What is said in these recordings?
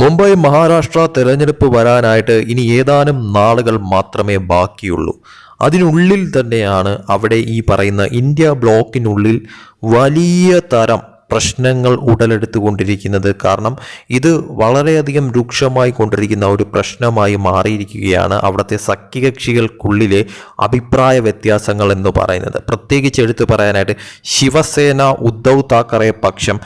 മുംബൈ മഹാരാഷ്ട്ര തെരഞ്ഞെടുപ്പ് വരാനായിട്ട് ഇനി ഏതാനും നാളുകൾ മാത്രമേ ബാക്കിയുള്ളൂ. അതിനുള്ളിൽ തന്നെയാണ് അവിടെ ഈ പറയുന്ന ഇന്ത്യ ബ്ലോക്കിനുള്ളിൽ വലിയ തരം പ്രശ്നങ്ങൾ ഉടലെടുത്തുകൊണ്ടിരിക്കുന്നത് കാരണം ഇത് വളരെയധികം രൂക്ഷമായി കൊണ്ടിരിക്കുന്ന ഒരു പ്രശ്നമായി മാറിയിരിക്കുകയാണ് അവിടുത്തെ സഖ്യകക്ഷികൾക്കുള്ളിലെ അഭിപ്രായ വ്യത്യാസങ്ങൾ എന്ന് പറയുന്നത്. പ്രത്യേകിച്ച് എടുത്തു പറയാനായിട്ട് ശിവസേന ഉദ്ധവ് താക്കറെ പക്ഷം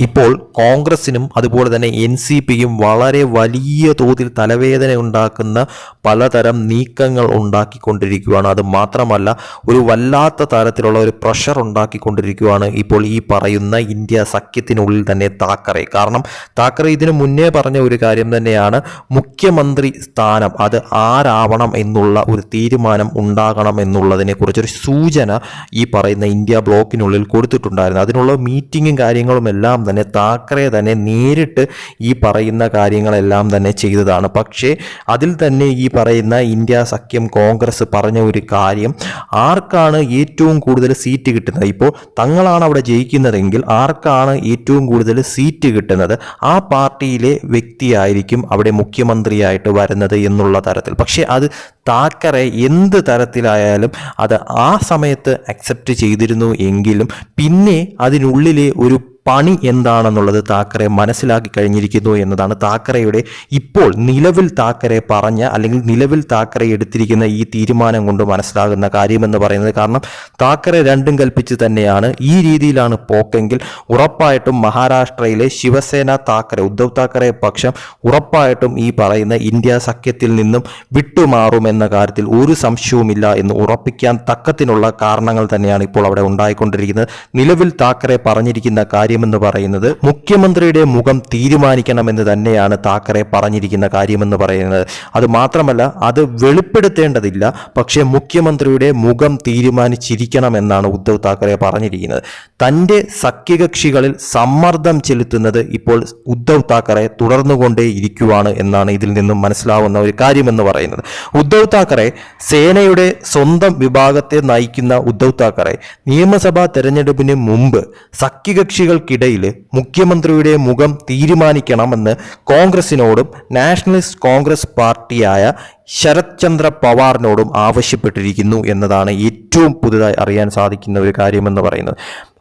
ഇപ്പോൾ കോൺഗ്രസിനും അതുപോലെ തന്നെ എൻ സി പിയും വളരെ വലിയ തോതിൽ തലവേദന ഉണ്ടാക്കുന്ന പലതരം നീക്കങ്ങൾ ഉണ്ടാക്കിക്കൊണ്ടിരിക്കുകയാണ്. അത് മാത്രമല്ല ഒരു വല്ലാത്ത തരത്തിലുള്ള ഒരു പ്രഷർ ഉണ്ടാക്കിക്കൊണ്ടിരിക്കുകയാണ് ഇപ്പോൾ ഈ പറയുന്ന ഇന്ത്യ സഖ്യത്തിനുള്ളിൽ തന്നെ താക്കറെ. കാരണം താക്കറെ ഇതിനു മുന്നേ പറഞ്ഞ ഒരു കാര്യം തന്നെയാണ് മുഖ്യമന്ത്രി സ്ഥാനം അത് ആരാവണം എന്നുള്ള ഒരു തീരുമാനം ഉണ്ടാകണം എന്നുള്ളതിനെ കുറിച്ചൊരു സൂചന ഈ പറയുന്ന ഇന്ത്യ ബ്ലോക്കിനുള്ളിൽ കൊടുത്തിട്ടുണ്ടായിരുന്നു. അതിനുള്ള മീറ്റിങ്ങും കാര്യങ്ങളും എല്ലാം തന്നെ താക്കറെ തന്നെ നേരിട്ട് ഈ പറയുന്ന കാര്യങ്ങളെല്ലാം തന്നെ ചെയ്തതാണ്. പക്ഷേ അതിൽ തന്നെ ഈ പറയുന്ന ഇന്ത്യ സഖ്യം കോൺഗ്രസ് പറഞ്ഞ ഒരു കാര്യം ആർക്കാണ് ഏറ്റവും കൂടുതൽ സീറ്റ് കിട്ടുന്നത്? ഇപ്പോൾ തങ്ങളാണ് അവിടെ ജയിക്കുന്നതെങ്കിൽ ആർക്കാണ് ഏറ്റവും കൂടുതൽ സീറ്റ് കിട്ടുന്നത്? ആ പാർട്ടിയിലെ വ്യക്തിയായിരിക്കും അവിടെ മുഖ്യമന്ത്രിയായിട്ട് വരുന്നത് എന്നുള്ള തരത്തിൽ. പക്ഷേ അത് താക്കറെ എന്ത് തരത്തിലായാലും അത് ആ സമയത്ത് അക്സെപ്റ്റ് ചെയ്തിരുന്നു എങ്കിലും പിന്നെ അതിനുള്ളിലെ ഒരു പണി എന്താണെന്നുള്ളത് താക്കറെ മനസ്സിലാക്കി കഴിഞ്ഞിരിക്കുന്നു എന്നതാണ് താക്കറയുടെ ഇപ്പോൾ നിലവിൽ താക്കറെ പറഞ്ഞ അല്ലെങ്കിൽ നിലവിൽ താക്കറെ എടുത്തിരിക്കുന്ന ഈ തീരുമാനം കൊണ്ട് മനസ്സിലാകുന്ന കാര്യമെന്ന് പറയുന്നത് കാരണം താക്കറെ രണ്ടും കൽപ്പിച്ച് തന്നെയാണ് ഈ രീതിയിലാണ് പോക്കെങ്കിൽ ഉറപ്പായിട്ടും മഹാരാഷ്ട്രയിലെ ശിവസേന താക്കറെ ഉദ്ധവ് താക്കറെ പക്ഷം ഉറപ്പായിട്ടും ഈ പറയുന്ന ഇന്ത്യ സഖ്യത്തിൽ നിന്നും വിട്ടുമാറുമെന്ന കാര്യത്തിൽ ഒരു സംശയവുമില്ല എന്ന് ഉറപ്പിക്കാൻ തക്കത്തിനുള്ള കാരണങ്ങൾ തന്നെയാണ് ഇപ്പോൾ അവിടെ ഉണ്ടായിക്കൊണ്ടിരിക്കുന്നത്. നിലവിൽ താക്കറെ പറഞ്ഞിരിക്കുന്ന കാര്യമെന്ന് പറയുന്നത് മുഖ്യമന്ത്രിയുടെ മുഖം തീരുമാനിക്കണമെന്ന് തന്നെയാണ് താക്കറെ പറഞ്ഞിരിക്കുന്ന കാര്യമെന്ന് പറയുന്നത്. അത് മാത്രമല്ല അത് വെളിപ്പെടുത്തേണ്ടതില്ല. പക്ഷേ മുഖ്യമന്ത്രിയുടെ മുഖം തീരുമാനിച്ചിരിക്കണമെന്നാണ് ഉദ്ധവ് താക്കറെ പറഞ്ഞിരിക്കുന്നത്. തന്റെ സഖ്യകക്ഷികളിൽ സമ്മർദ്ദം ചെലുത്തുന്നത് ഇപ്പോൾ ഉദ്ധവ് താക്കറെ തുടർന്നുകൊണ്ടേ ഇരിക്കുവാണ് എന്നാണ് ഇതിൽ നിന്നും മനസ്സിലാവുന്ന ഒരു കാര്യമെന്ന് പറയുന്നത്. ഉദ്ധവ് താക്കറെ സേനയുടെ സ്വന്തം വിഭാഗത്തെ നയിക്കുന്ന ഉദ്ധവ് താക്കറെ നിയമസഭാ തെരഞ്ഞെടുപ്പിന് മുമ്പ് സഖ്യകക്ഷികൾക്കിടയിൽ മുഖ്യമന്ത്രിയുടെ മുഖം തീരുമാനിക്കണമെന്ന് കോൺഗ്രസിനോടും നാഷണലിസ്റ്റ് കോൺഗ്രസ് പാർട്ടിയായ ശരത് ചന്ദ്ര പവാറിനോടും ആവശ്യപ്പെട്ടിരിക്കുന്നു എന്നതാണ് ഏറ്റവും പുതുതായി അറിയാൻ സാധിക്കുന്ന ഒരു കാര്യമെന്ന് പറയുന്നത്.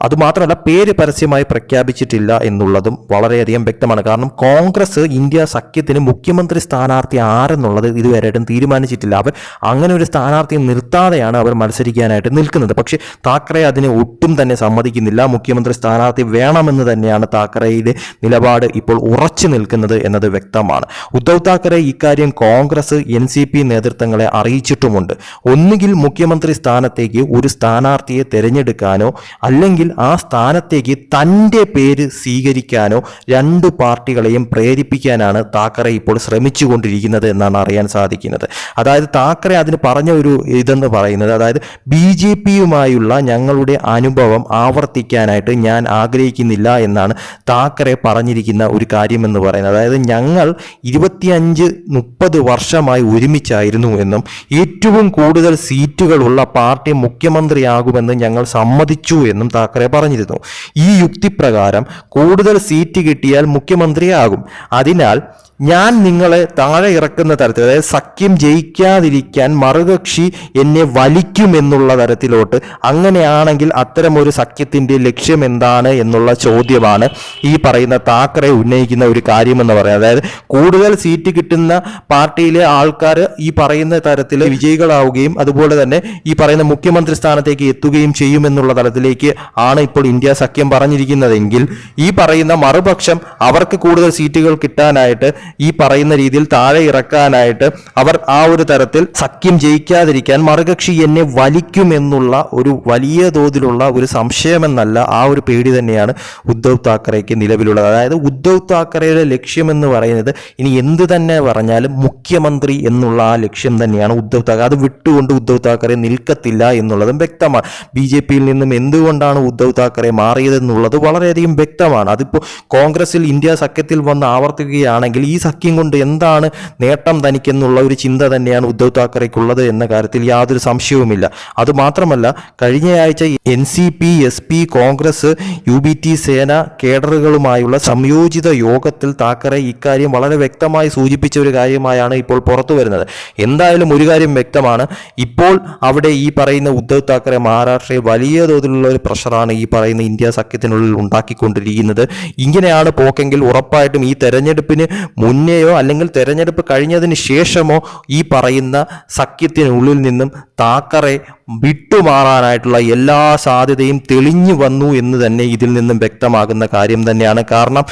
അതുമാത്രമല്ല പേര് പരസ്യമായി പ്രഖ്യാപിച്ചിട്ടില്ല എന്നുള്ളതും വളരെയധികം വ്യക്തമാണ്. കാരണം കോൺഗ്രസ് ഇന്ത്യ സഖ്യത്തിന് മുഖ്യമന്ത്രി സ്ഥാനാർത്ഥി ആരെന്നുള്ളത് ഇതുവരെയായിട്ടും തീരുമാനിച്ചിട്ടില്ല. അവർ അങ്ങനെ ഒരു സ്ഥാനാർത്ഥിയെ നിർത്താതെയാണ് അവർ മത്സരിക്കാനായിട്ട് നിൽക്കുന്നത്. പക്ഷേ താക്കറെ അതിനെ ഒട്ടും തന്നെ സമ്മതിക്കുന്നില്ല. മുഖ്യമന്ത്രി സ്ഥാനാർത്ഥി വേണമെന്ന് തന്നെയാണ് താക്കറെയുടെ നിലപാട് ഇപ്പോൾ ഉറച്ചു നിൽക്കുന്നത് എന്നത് വ്യക്തമാണ്. ഉദ്ധവ് താക്കറെ ഇക്കാര്യം കോൺഗ്രസ് എൻ സി പി നേതൃത്വങ്ങളെ അറിയിച്ചിട്ടുമുണ്ട്. ഒന്നുകിൽ മുഖ്യമന്ത്രി സ്ഥാനത്തേക്ക് ഒരു സ്ഥാനാർത്ഥിയെ തിരഞ്ഞെടുക്കാനോ അല്ലെങ്കിൽ ആ സ്ഥാനത്തേക്ക് തന്റെ പേര് സ്വീകരിക്കാനോ രണ്ട് പാർട്ടികളെയും പ്രേരിപ്പിക്കാനാണ് താക്കറെ ഇപ്പോൾ ശ്രമിച്ചുകൊണ്ടിരിക്കുന്നത് എന്നാണ് അറിയാൻ സാധിക്കുന്നത്. അതായത് താക്കറെ അതിന് പറഞ്ഞ ഒരു ഇതെന്ന് പറയുന്നത് അതായത് ബി ജെ പിയുമായുള്ള ഞങ്ങളുടെ അനുഭവം ആവർത്തിക്കാനായിട്ട് ഞാൻ ആഗ്രഹിക്കുന്നില്ല എന്നാണ് താക്കറെ പറഞ്ഞിരിക്കുന്ന ഒരു കാര്യമെന്ന് പറയുന്നത്. അതായത് ഞങ്ങൾ ഇരുപത്തിയഞ്ച് മുപ്പത് വർഷമായി ഒരുമിച്ചായിരുന്നു എന്നും ഏറ്റവും കൂടുതൽ സീറ്റുകളുള്ള പാർട്ടി മുഖ്യമന്ത്രിയാകുമെന്ന് ഞങ്ങൾ സമ്മതിച്ചു എന്നും താക്കറെ പറഞ്ഞിരുന്നു. ഈ യുക്തിപ്രകാരം കൂടുതൽ സീറ്റ് കിട്ടിയാൽ മുഖ്യമന്ത്രിയാകും. അതിനാൽ ഞാൻ നിങ്ങളെ താഴെ ഇറക്കുന്ന തരത്തിൽ അതായത് സഖ്യം ജയിക്കാതിരിക്കാൻ മറുകക്ഷി എന്നെ വലിക്കുമെന്നുള്ള തരത്തിലോട്ട് അങ്ങനെയാണെങ്കിൽ അത്തരം ഒരു സഖ്യത്തിന്റെ ലക്ഷ്യം എന്താണ് എന്നുള്ള ചോദ്യമാണ് ഈ പറയുന്ന താക്കറെ ഉന്നയിക്കുന്ന ഒരു കാര്യമെന്ന് പറയുന്നത് അതായത് കൂടുതൽ സീറ്റ് കിട്ടുന്ന പാർട്ടിയിലെ ആൾക്കാർ ഈ പറയുന്ന തരത്തിൽ വിജയികളാവുകയും അതുപോലെ തന്നെ ഈ പറയുന്ന മുഖ്യമന്ത്രി സ്ഥാനത്തേക്ക് എത്തുകയും ചെയ്യുമെന്നുള്ള തലത്തിലേക്ക് ആണ് ഇപ്പോൾ ഇന്ത്യ സഖ്യം പറഞ്ഞിരിക്കുന്നതെങ്കിൽ ഈ പറയുന്ന മറുപക്ഷം അവർക്ക് കൂടുതൽ സീറ്റുകൾ കിട്ടാനായിട്ട് ഈ പറയുന്ന രീതിയിൽ താഴെ ഇറക്കാനായിട്ട് അവർ ആ ഒരു തരത്തിൽ സഖ്യം ജയിക്കാതിരിക്കാൻ മറുകക്ഷി എന്നെ വലിക്കുമെന്നുള്ള ഒരു വലിയ തോതിലുള്ള ഒരു സംശയമെന്നല്ല ആ ഒരു പേടി തന്നെയാണ് ഉദ്ധവ് താക്കറേക്ക് നിലവിലുള്ളത്. അതായത് ഉദ്ധവ് താക്കറയുടെ ലക്ഷ്യമെന്ന് പറയുന്നത് ഇനി എന്ത് തന്നെ പറഞ്ഞാലും മുഖ്യമന്ത്രി എന്നുള്ള ആ ലക്ഷ്യം തന്നെയാണ് ഉദ്ധവ് താക്കറെ. അത് വിട്ടുകൊണ്ട് ഉദ്ധവ് താക്കറെ നിൽക്കത്തില്ല എന്നുള്ളതും വ്യക്തമാണ്. ബി ജെ പിയിൽ നിന്നും എന്തുകൊണ്ടാണ് ഉദ്ധവ് താക്കറെ മാറിയതെന്നുള്ളത് വളരെയധികം വ്യക്തമാണ്. അതിപ്പോൾ കോൺഗ്രസിൽ ഇന്ത്യ സഖ്യത്തിൽ വന്ന് ആവർത്തിക്കുകയാണെങ്കിൽ സഖ്യം കൊണ്ട് എന്താണ് നേട്ടം തനിക്കെന്നുള്ള ഒരു ചിന്ത തന്നെയാണ് ഉദ്ധവ് താക്കറേക്കുള്ളത് എന്ന കാര്യത്തിൽ യാതൊരു സംശയവുമില്ല. അതുമാത്രമല്ല കഴിഞ്ഞയാഴ്ച N C P S P Congress U B T Sena കേഡറുകളുമായുള്ള സംയോജിത യോഗത്തിൽ താക്കറെ ഇക്കാര്യം വളരെ വ്യക്തമായി സൂചിപ്പിച്ച ഒരു കാര്യമായാണ് ഇപ്പോൾ പുറത്തു വരുന്നത്. എന്തായാലും ഒരു കാര്യം വ്യക്തമാണ്. ഇപ്പോൾ അവിടെ ഈ പറയുന്ന ഉദ്ധവ് താക്കറെ മഹാരാഷ്ട്രയെ വലിയ തോതിലുള്ള ഒരു പ്രഷറാണ് ഈ പറയുന്ന ഇന്ത്യ സഖ്യത്തിനുള്ളിൽ ഉണ്ടാക്കിക്കൊണ്ടിരിക്കുന്നത്. ഇങ്ങനെയാണ് പോക്കെങ്കിൽ ഉറപ്പായിട്ടും ഈ തെരഞ്ഞെടുപ്പിന് മുന്നെയോ അല്ലെങ്കിൽ തെരഞ്ഞെടുപ്പ് കഴിഞ്ഞതിന് ശേഷമോ ഈ പറയുന്ന സഖ്യത്തിനുള്ളിൽ നിന്നും താക്കറെ വിട്ടുമാറാനായിട്ടുള്ള എല്ലാ സാധ്യതയും തെളിഞ്ഞു വന്നു എന്ന് തന്നെ ഇതിൽ നിന്നും വ്യക്തമാകുന്ന കാര്യം തന്നെയാണ്. കാരണം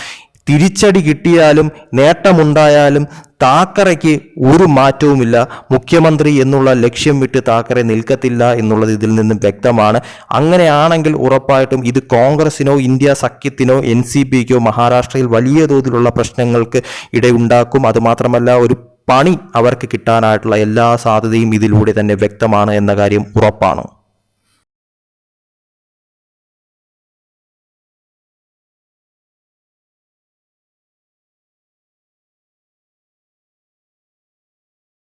തിരിച്ചടി കിട്ടിയാലും നേട്ടമുണ്ടായാലും താക്കറയ്ക്ക് ഒരു മാറ്റവുമില്ല. മുഖ്യമന്ത്രി എന്നുള്ള ലക്ഷ്യം വിട്ട് താക്കറെ നിൽക്കത്തില്ല എന്നുള്ളത് ഇതിൽ നിന്നും വ്യക്തമാണ്. അങ്ങനെയാണെങ്കിൽ ഉറപ്പായിട്ടും ഇത് കോൺഗ്രസിനോ ഇന്ത്യ സഖ്യത്തിനോ എൻ സി പിക്കോ മഹാരാഷ്ട്രയിൽ വലിയ തോതിലുള്ള പ്രശ്നങ്ങൾക്ക് ഇടയുണ്ടാക്കും. അതുമാത്രമല്ല ഒരു പണി അവർക്ക് കിട്ടാനായിട്ടുള്ള എല്ലാ സാധ്യതയും ഇതിലൂടെ തന്നെ വ്യക്തമാണ് എന്ന കാര്യം ഉറപ്പാണ്.